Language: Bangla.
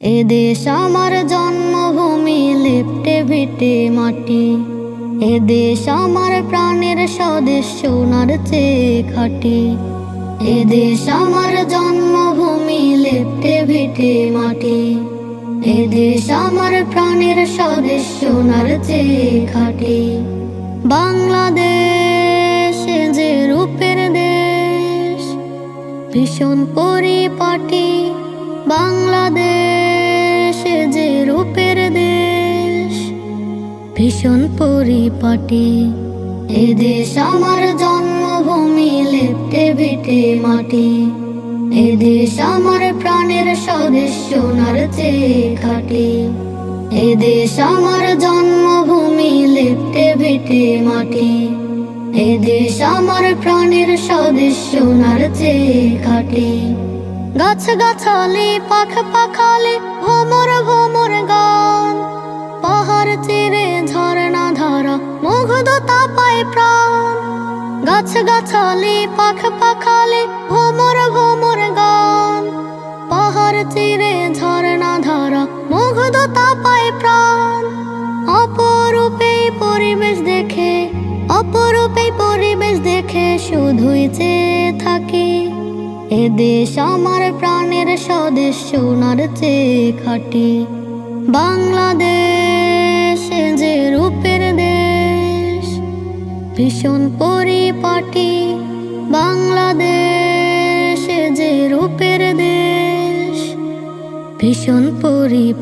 এ দেশ আমার জন্মভূমি, লেপটে ভিটে মাটি। এ দেশ আমার প্রাণের স্বদেশ, সোনার চেয়ে খাটি। এ দেশ আমার জন্মভূমি, লেপটে ভিটে মাটি। এ দেশ আমার প্রাণের স্বদেশ, সোনার চেয়ে খাটি। বাংলাদেশ যে রূপের দেশ, ভীষণ পরিপাটি। বাংলাদেশ ভীষণ পরিপাটি। এ দেশ আমার জন্মভূমি, লেপটে ভিটে মাটি। এ দেশ আমার প্রাণের স্বদেশ সোনার চেয়ে খাটি। এ দেশ আমার জন্মভূমি, লেপটে ভিটে মাটি। এ দেশ আমার প্রাণের স্বদেশ সোনার চেয়ে খাটি। গাছ গাছালি পাখ পাখালি, ভোমর ভোমর গান। পাহাড় চিরে ধারা মুগ্ধ তাপায় প্রাণ। গাছ গাছালি পাখ ভোমর ভোমর গান। পাহাড় চিরে ধারা মুগ্ধ তাপায় প্রাণ। অপরূপে পরিবেশ দেখে অপরূপে পরিবেশ দেখে শুধুই চেয়ে থাকি। এ দেশ আমার প্রাণের স্বদেশ, সোনার চেয়ে খাটি। বাংলাদেশ ভীষণ পরিপাটি বাংলাদেশ যে রূপের দেশ ভীষণ পরিপাটি